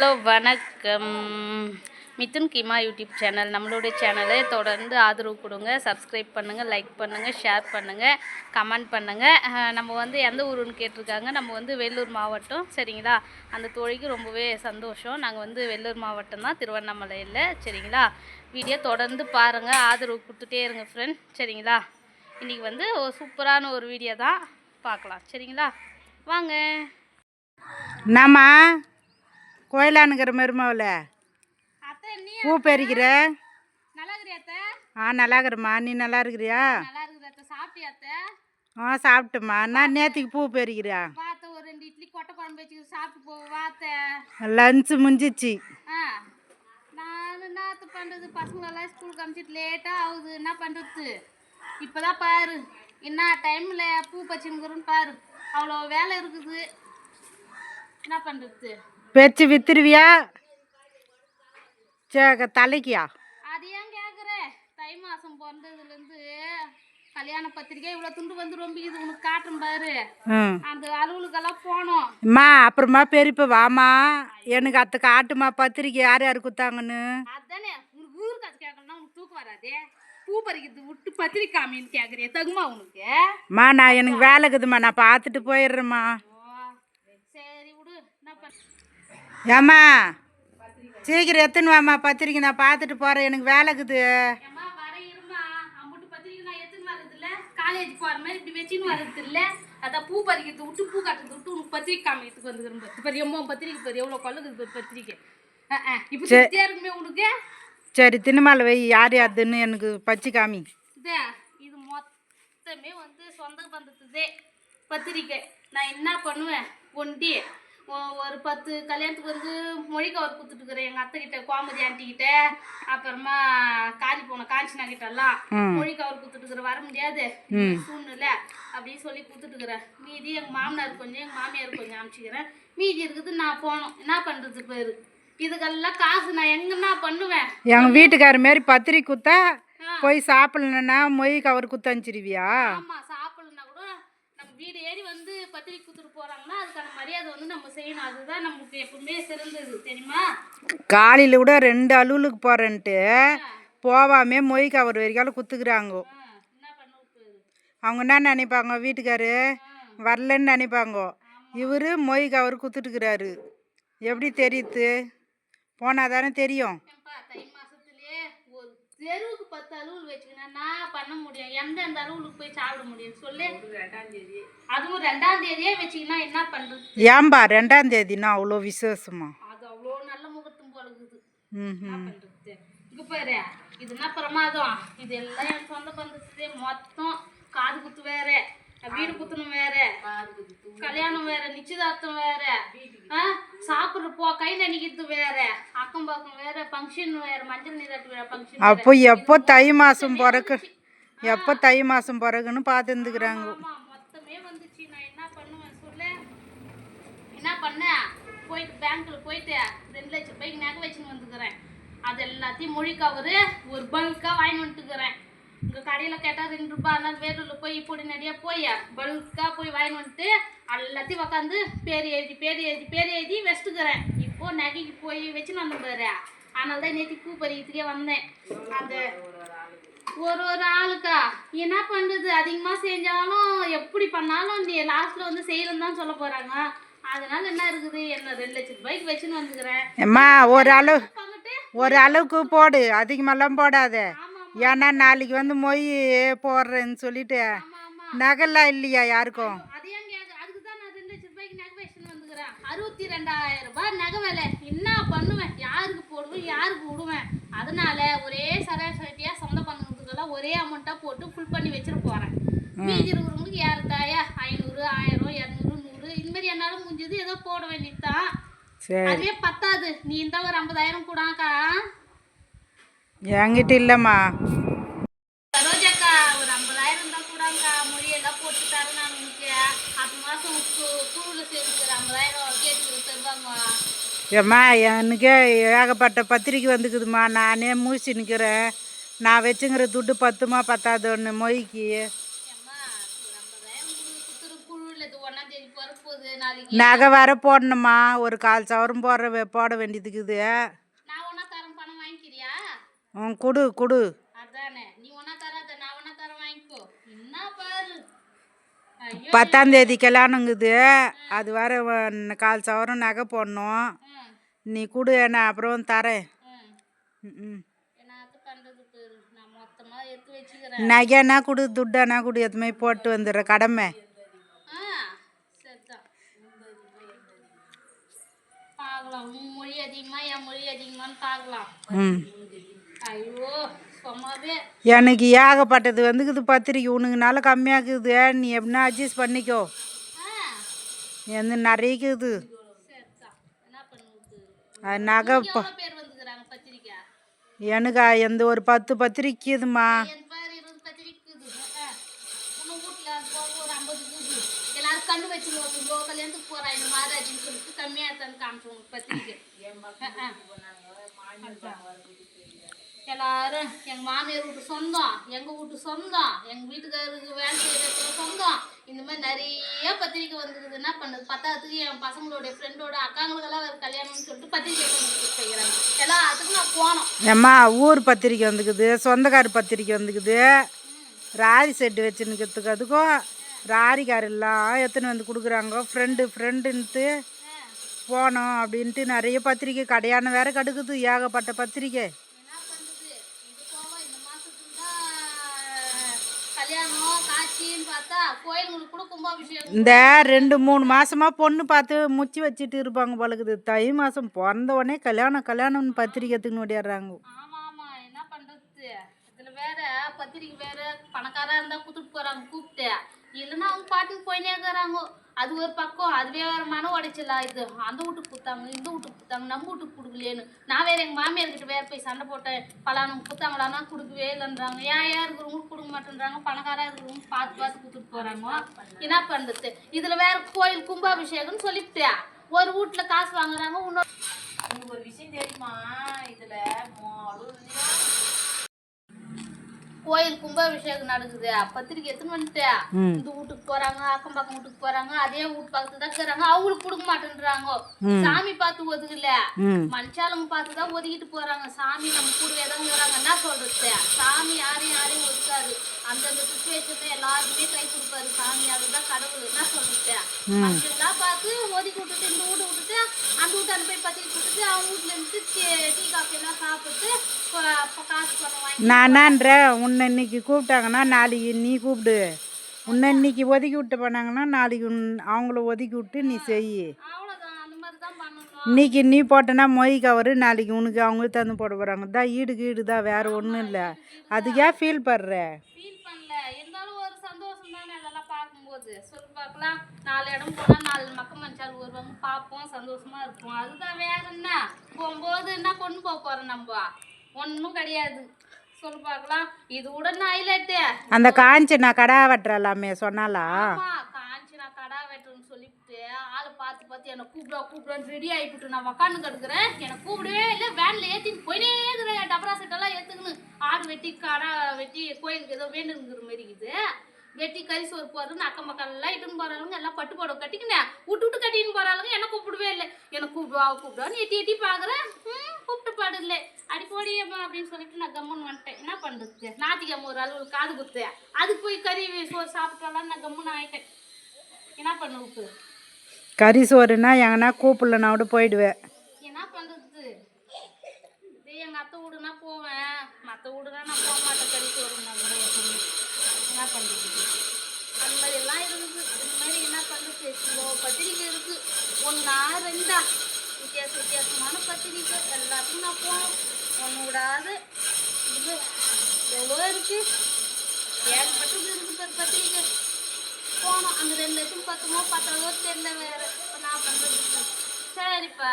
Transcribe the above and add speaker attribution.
Speaker 1: Hello வணக்கம். Mithun Kima YouTube channel. நம்மளுடைய சேனலை தொடர்ந்து ஆதரவு கொடுங்க சப்ஸ்கிரைப் பண்ணுங்கள் லைக் பண்ணுங்கள் ஷேர் பண்ணுங்கள் கமெண்ட் பண்ணுங்கள் நம்ம வந்து எந்த ஊருன்னு கேட்டிருக்காங்க. நம்ம வந்து வேலூர் மாவட்டம் சரிங்களா? அந்த தோழிக்கு ரொம்பவே சந்தோஷம். நாங்கள் வந்து வெள்ளூர் மாவட்டம் தான் திருவண்ணாமலையில். சரிங்களா? வீடியோ தொடர்ந்து பாருங்கள் ஆதரவு கொடுத்துட்டே இருங்க ஃப்ரெண்ட் சரிங்களா? இன்றைக்கி வந்து ஒரு சூப்பரான ஒரு வீடியோ தான் பார்க்கலாம். சரிங்களா? வாங்க.
Speaker 2: நம்ம கோயிலானுங்கிற மருமாவில்
Speaker 1: அத்தை நீ
Speaker 2: பூ
Speaker 1: அத்தை?
Speaker 2: ஆ நல்லா இருக்கிறம்மா. நீ நல்லா இருக்கிறியா? ஆ சாப்பிட்டம்மா. நான் நேற்றுக்கு பூ பறிக்கிறியா?
Speaker 1: பார்த்த ஒரு ரெண்டு இட்லி கொட்டை குழம்பு வச்சு சாப்பிட்டு போ. வாத்த
Speaker 2: லஞ்சு முடிஞ்சிச்சு.
Speaker 1: பண்ணுறது பசங்களெல்லாம் ஸ்கூலுக்கு அனுப்பிச்சிட்டு லேட்டாக ஆகுது. என்ன பண்ணுறது இப்போ தான் பாரு. என்ன டைமில் பூ பச்சுங்கிறன்னு பாரு. அவ்வளோ வேலை இருக்குது. என்ன பண்ணுறது
Speaker 2: பறிச்சு வித்துருவியா? சே தலைக்கியா?
Speaker 1: அது ஏன் கேட்குற தை மாதம் பிறந்ததுலேருந்து கல்யாண பத்திரிக்கை இவ்வளோ துண்டு வந்து ரொம்ப இது உனக்கு காட்டுறேன் பாரு. அந்த அலுவலுக்கெல்லாம் போனோம்.
Speaker 2: அம்மா அப்புறமா பெரியப்ப வாமா. எனக்கு அத்தை காட்டுமா பத்திரிக்கை. யார் யார் கொடுத்தாங்கன்னு
Speaker 1: அதானே உனக்கு ஊர் காசு கேட்கணும்னா உனக்கு தூக்கம் வராதே. பூ பறிக்கிறது விட்டு பத்திரிக்கை காமின்னு கேட்குறிய தகுமா உனக்கு?
Speaker 2: அம்மா நான் எனக்கு வேலை இருக்குதும்மா. நான் பார்த்துட்டு போயிடுறேம்மா
Speaker 1: ஓ சரி விடு என்ன பண்ண
Speaker 2: ஏம்மா சீக்கிரம் எத்துன்னு வாம்மா பத்திரிக்கை நான் பார்த்துட்டு போகிறேன் எனக்கு வேலை இருக்குது.
Speaker 1: காலேஜ் போகிற மாதிரி இப்படி வச்சுன்னு இல்ல அதான் பூ பறிக்கிறது விட்டு பூ கட்டுறது விட்டு உனக்கு பத்திரிக்கை காமிக்கிறதுக்கு வந்துக்கிறேன் பாரு. பாரு எம்மோ பத்திரிக்கை பாரு எவ்வளோ கொள்ளுக்குது பாரு பத்திரிக்கை. இப்போ சுத்தியா இருக்குமே உனக்கு?
Speaker 2: சரி தின்னமால வை. யார் யாருன்னு எனக்கு பச்சை காமி.
Speaker 1: இது மொத்தமே வந்து சொந்த பந்தத்துதே பத்திரிக்கை. நான் என்ன பண்ணுவேன்? ஒண்டி ஒரு பத்து கல்யாணத்துக்கு வந்து மொழி கவர் கொடுத்துட்டுக்கிறேன் எங்கள் அத்தை கிட்ட கோமதி ஆண்டி கிட்ட அப்புறமா காரி போன காஞ்சினா எல்லாம்
Speaker 2: ம்.
Speaker 1: மொழி கவர் கொடுத்துட்டுக்கிறேன் வர முடியாது. சூழ்நிலை அப்படின்னு சொல்லி கொடுத்துட்டுக்கிறேன் மீதி எங்கள் மாமனார் கொஞ்சம் எங்கள் மாமியார் கொஞ்சம் அனுப்பிச்சிக்கிறேன் மீதி இருக்குது நான் போனோம் என்ன பண்ணுறது பேர்? இதுக்கெல்லாம் காசு நான் எங்கன்னா பண்ணுவேன்?
Speaker 2: எங்கள் வீட்டுக்கார மாரி பத்திரிக்கை குத்தா போய் சாப்பிடலன்னா மொய் கவர் குத்த அனுப்பிச்சிருவியா
Speaker 1: ஆமா சாப்பிடலன்னா கூட நம்ம வீடு ஏறி வந்து பத்திரிக்கை கொடுத்துட்டு போறாங்கன்னா அதுக்கான மரியாதை வந்து நம்ம செய்யணும். அதுதான் நமக்கு எப்பவுமே சிறந்தது தெரியுமா?
Speaker 2: காலையில் கூட ரெண்டு அலுவலுக்கு போகிறேன்ட்டு போவாமே மொய் கவர் வரைக்கும் குத்துக்கிறாங்க. அவங்க என்ன நினைப்பாங்க வீட்டுக்காரு? வரலன்னு நினைப்பாங்க. இவர் மொய் கவர் குத்துட்டுக்கிறாரு. எப்படி தெரியுது? போனால் தானே தெரியும்
Speaker 1: ஏன்பா தை மாசத்துலயே ஒரு தெருவுக்கு பத்து அலுவல் வச்சுக்கினா நான் பண்ண முடியும்? எந்தெந்த அலுவலுக்கு போய் சாப்பிட முடியும்? சொல்லு. ரெண்டாம் தேதி. அதுவும் ரெண்டாம் தேதியே வச்சுக்கினா என்ன பண்றது?
Speaker 2: ஏன்பா ரெண்டாம் தேதினா அவ்வளோ விசேஷமா?
Speaker 1: அது அவ்வளோ நல்ல முகத்தும் போலகுது
Speaker 2: ம்
Speaker 1: என்ன பண்றது? இங்க பாரு இது என்ன பிரமாதம்? இது எல்லாம் என் சொந்த பந்தத்துதே மொத்தம் காது குத்து வேற. வீடு குத்தணும் வேற. கல்யாணம் வேற நிச்சயதார்த்தம் வேற. ஆ, சாப்பிடுற போ கை நடிக்கிறது வேற. அக்கம் பக்கம் வேற ஃபங்க்ஷன் வேற மஞ்சள் நீராட்டு வேற ஃபங்க்ஷன்
Speaker 2: அப்போ எப்போ தை மாதம் பிறகு? எப்போ தை மாதம் பிறகுன்னு பார்த்துருந்துக்கிறாங்க.
Speaker 1: ஆமா மொத்தமே வந்துச்சு. நான் என்ன பண்ணுவேன் சொல்லு? என்ன பண்ணேன்? போயிட்டு பேங்க்ல போயிட்டு ரெண்டு லட்சம் ரூபாய்க்கு நகை வச்சுன்னு வந்துக்கிறேன். அது எல்லாத்தையும் மொழி கவரு ஒரு பல்காக வாங்கி வந்துட்டுக்கிறேன் இங்கே கடையில் கேட்டால் ரெண்டு ரூபாய் அதனால வேலூரில் போய் பொடி நடியா போய் பல்காக போய் வாங்கி வந்துட்டு எல்லாத்தையும் உக்காந்து பேர் எழுதி பேர் எழுதி பேர் எழுதி வச்சுட்டுக்கிறேன். இப்போ நகைக்கு போய் வச்சுன்னு வந்தேன் பாரு. அதனால தான் நேற்று பூ பறிக்கிறதுக்கே வந்தேன். அந்த ஒரு ஒரு ஆளுக்கா என்ன பண்றது? அதிகமா செஞ்சாலும் எப்படி பண்ணாலும் நீ லாஸ்ட்ல வந்து செய்யலன்னு தான் சொல்ல போறாங்க. அதனால என்ன இருக்குது? என்ன ரெண்டு லட்சம் ரூபாய்க்கு வச்சுன்னு வந்துக்கிறேன்.
Speaker 2: அம்மா ஒரு அளவு ஒரு அளவுக்கு போடு. அதிகமெல்லாம் போடாத. ஏன்னா நாளைக்கு வந்து மொய் போடுறேன்னு சொல்லிட்டு நகைலாம் இல்லையா யாருக்கும்?
Speaker 1: அறுபத்தி ரெண்டாயிரம் ரூபாய் நகை விலை என்ன பண்ணுவேன்? யாருக்கு போடுவேன்? யாருக்கு விடுவேன்? அதனால ஒரே சராசரியா சொந்த பந்தங்களுக்கெல்லாம் ஒரே அமௌண்ட்டா போட்டு ஃபுல் பண்ணி வச்சிட்டு போறேன். மீதி இருக்கிறவங்களுக்கு யாருட்டாயா ஐநூறு ஆயிரம் இரநூறு நூறு. இந்த மாதிரி என்னால முடிஞ்சது ஏதோ போட வேண்டியதுதான் அதுவே பத்தாது. நீ இந்த ஒரு ஐம்பதாயிரம் கூடாக்கா
Speaker 2: என்கிட்ட இல்லைம்மா. ஏம்மா எனக்கு ஏகப்பட்ட பத்திரிக்கை வந்துக்குதும்மா. நானே மூச்சு நிற்கிறேன் நான் வச்சுங்கிற துட்டு பத்துமா பத்தாதோன்னு மொய்க்கு.
Speaker 1: ஏம்மா ஒரு ஐம்பதாயிரம் குழு குத்துரு குழுவில் இது ஒன்றாம் தேதி பிறப்போகுது நாளைக்கு
Speaker 2: நகை வர போடணுமா ஒரு கால் சவரம் போடுற போட வேண்டியதுக்குது
Speaker 1: நான் ஒன்றா தரேன் பணம் வாங்கிக்கிறியா
Speaker 2: ம் குடு குடு
Speaker 1: அதானே நீ ஒன்றா தராத நான் ஒன்றா தரேன் வாங்கிக்கோ என்ன பாரு. ஐயோ.
Speaker 2: பத்தாம் தேதி கல்யாணங்குது அது வர வ- கால் சவரம் நகை போடணும். நீ கொடு நான் அப்புறம் தரேன்.
Speaker 1: ம்.
Speaker 2: நகைனா கொடு துட்டானா கொடு எதுவுமே போட்டு வந்துடுறேன் கடமை.
Speaker 1: ஆ சரிதான். பார்க்கலாம். உன் மொழி அதிகமா என் மொழி அதிகமான்னு பார்க்கலாம்.
Speaker 2: ம். எனக்கு ஏகப்பட்டது வந்துக்குது பத்திரிக்கை. உனக்குனால கம்மியாக்குது. நீ எப்படின்னா அட்ஜஸ்ட் பண்ணிக்கோ.
Speaker 1: ஆ.
Speaker 2: எந்த நிறையக்குது நகை எனக்கு எந்த ஒரு பத்து பத்திரிக்கைதுமா
Speaker 1: கம்மியாக எல்லாரும் எங்கள் மாமியார் வீட்டு சொந்தம் எங்கள் வீட்டு சொந்தம் எங்கள் வீட்டுக்காரருக்கு வேலை செய்கிற சொந்தம். இந்த மாதிரி நிறைய பத்திரிக்கை வந்துருக்குது என்ன பண்ணுது? பத்தாவதுக்கு என் பசங்களுடைய ஃப்ரெண்டோட அக்காங்களுக்கெல்லாம் வேறு கல்யாணம்னு சொல்லிட்டு பத்திரிக்கை செய்கிறாங்க எல்லாத்துக்கும் நான் போனோம்.
Speaker 2: ஏம்மா ஊர் பத்திரிக்கை வந்துக்குது சொந்தக்கார பத்திரிக்கை வந்துக்குது. ராரி செட்டு வச்சுன்னுக்கிறதுக்கு அதுக்கும் ராரிக்காரெல்லாம் எத்தனை வந்து கொடுக்குறாங்க? ஃப்ரெண்டு ஃப்ரெண்டுன்ட்டு போனோம் அப்படின்ட்டு நிறைய பத்திரிக்கை கடையான வேற கடுக்குது. ஏகப்பட்ட பத்திரிக்கை.
Speaker 1: கல்யாணம் காட்சின்னு பார்த்தா கோயிலுங்களுக்கு கூட கும்பாபிஷேகம்
Speaker 2: இந்த ரெண்டு மூணு மாசமா பொண்ணு பார்த்து முச்சி வச்சுட்டு இருப்பாங்க பழகுது தை மாதம் பிறந்த உடனே கல்யாணம் கல்யாணம்னு பத்திரிக்கை எடுத்துன்னு ஓடிடுறாங்க
Speaker 1: ஆமா ஆமா. என்ன பண்றது? இதுல வேற பத்திரிக்கை வேற பணக்காரா இருந்தா கூட்டிட்டு போறாங்க கூப்பிட்டு. இல்லைன்னா அவங்க பாட்டுக்கு போயினே இருக்கிறாங்க அது ஒரு பக்கம் அதுவே வேற மன உடைச்சலா இது? அந்த வீட்டுக்கு கொடுத்தாங்க இந்த வீட்டுக்கு கொடுத்தாங்க நம்ம வீட்டுக்கு கொடுக்கலையேன்னு. நான் வேற எங்க மாமியார் கிட்ட வேற போய் சண்டை போட்டேன். பலானம் கொடுத்தாங்களான்னா கொடுக்கவே இல்லைன்றாங்க. ஏன் ஏன் இருக்கிறவங்களுக்கு கொடுக்க மாட்டேன்றாங்க? பணக்காரா இருக்கிறவங்க பார்த்து பார்த்து கொடுத்துட்டு போறாங்க. என்ன பண்றது? இதுல வேற கோயில் கும்பாபிஷேகம்னு சொல்லிவிட்டு ஒரு வீட்டுல காசு வாங்குறாங்க இன்னொரு
Speaker 3: ஒரு விஷயம் தெரியுமா? இதுல மாடு
Speaker 1: கோயில் கும்பாபிஷேகம் நடக்குது. பத்திரிக்கை எடுத்துன்னு வந்துட்டு இந்த வீட்டுக்கு போறாங்க அக்கம் பக்கம் வீட்டுக்கு போறாங்க அதே வீட்டு பக்கத்துல தான் இருக்கிறாங்க. அவங்களுக்கு கொடுக்க மாட்டேன்றாங்க. சாமி பார்த்து ஒதுக்கல.
Speaker 2: ம்.
Speaker 1: மனுஷாளுங்க பார்த்து தான் ஒதுக்கிட்டு போறாங்க. சாமி நம்ம கூடவே தான் என்ன சொல்றது? சாமி யாரையும் யாரையும் ஒதுக்காது. அந்தந்த சுச்சுவேஷன்ல எல்லாருக்குமே கை கொடுப்பாரு. சாமி அதுதான் கடவுள். என்ன சொல்றது மனுஷங்களாம் பார்த்து ஒதுக்கி விட்டுட்டு இந்த வீடு விட்டுட்டு அந்த வீட்டு போய் பத்திரிக்கை கொடுத்துட்டு அவங்க வீட்டுல இருந்து டீ- காஃபி எல்லாம் சாப்பிட்டு காசு பணம் வாங்கி
Speaker 2: உன்னை இன்னைக்கு கூப்பிட்டாங்கன்னா நாளைக்கு நீ கூப்பிடு. உன்னை இன்னைக்கு ஒதுக்கி விட்டு போனாங்கன்னா நாளைக்கு உன்- அவங்கள ஒதுக்கி விட்டு நீ செய் இன்னைக்கு நீ போட்டனா மொய் கவரு நாளைக்கு உனக்கு அவங்க தந்து போட போகிறாங்க தான் ஈடு கீடு தான் வேற ஒன்றும் இல்லை. ஃபீல் படுற
Speaker 1: ஃபீல் பண்ணல. இருந்தாலும் ஒரு சந்தோஷம் தானே அதெல்லாம் பார்க்கும்போது. சொல்லி பார்க்கலாம். நாலு இடம் போனால் நாலு மக்க மனுஷால் வருவாங்க. பார்ப்போம் சந்தோஷமா இருப்போம். அதுதான் வேற என்ன? போகும்போது என்ன கொண்டு போக போகிறோம் நம்ம? ஒன்றும் கிடையாது. சொல்லி பார்க்கலாம். இது உடனே ஹைலைட்டு
Speaker 2: அந்த காஞ்சி நான் கடா வெட்டுறலாமே சொன்னாலா
Speaker 1: ஆமா காஞ்சி நான் கடா ஆளை பார்த்து பார்த்து என்னை கூப்பிடா கூப்பிடான்னு ரெடி ஆகிட்டு நான் உக்காந்து கிடக்குறேன். என்னை கூப்பிடவே இல்லை. வேனில் ஏற்றின்னு போயினே இருக்கிறேன். டபரா செட்டெல்லாம் ஏற்றுக்குன்னு ஆடு வெட்டி கடா வெட்டி கோயிலுக்கு ஏதோ வேண்டுங்கிற மாதிரி இருக்குது. வெட்டி கறி சோறு போடுறதுன்னு அக்கம் பக்கம் எல்லாம் இட்டுன்னு போகிறாளுங்க எல்லாம் பட்டு புடவை கட்டிக்கினேன் விட்டு விட்டு கட்டின்னு போகிறாளுங்க என்ன கூப்பிடவே இல்லை. என்னை கூப்பிடுவா கூப்பிடுவான்னு எட்டி எட்டி பார்க்குறேன். கூப்பிட்டு பாடு இல்லை அடி போடியம்மா அப்படின்னு சொல்லிட்டு நான் கம்முன்னு வந்துட்டேன். என்ன பண்ணுறது நாத்திக்காம ஒரு அளவு காது குத்து. அதுக்கு போய் கறி சோறு சாப்பிட்டாலாம் நான் கம்முன்னு ஆகிட்டேன் என்ன பண்ண
Speaker 2: கறி சோறுனா எங்கன்னா கூப்பிடலனா கூட போயிடுவேன்
Speaker 1: என்ன பண்ணுறது இதே எங்கள் அத்தை வீடுனா போவேன். மற்ற வீடுனா நான் போக மாட்டேன் கறி சோறுனா கூட எப்பவுமே. என்ன பண்ணுறது அந்த மாதிரி எல்லாம் இருக்குது. இந்த மாதிரி என்ன பண்ணுறது இவ்வளோ பத்திரிக்கை இருக்குது ஒன்றா ரெண்டா? வித்தியாச வித்தியாசமான பத்திரிக்கை. எல்லாத்துக்கும் நான் போகணும். ஒன்று விடாது. இது எவ்வளோ இருக்குது ஏகப்பட்டது இருக்குது பாரு பத்திரிக்கை. போனோம். அங்கே ரெண்டு லட்சம் பத்துமோ பத்தாவதோ தெரியல வேறு. இப்போ நான் பண்ணுறது சரிப்பா.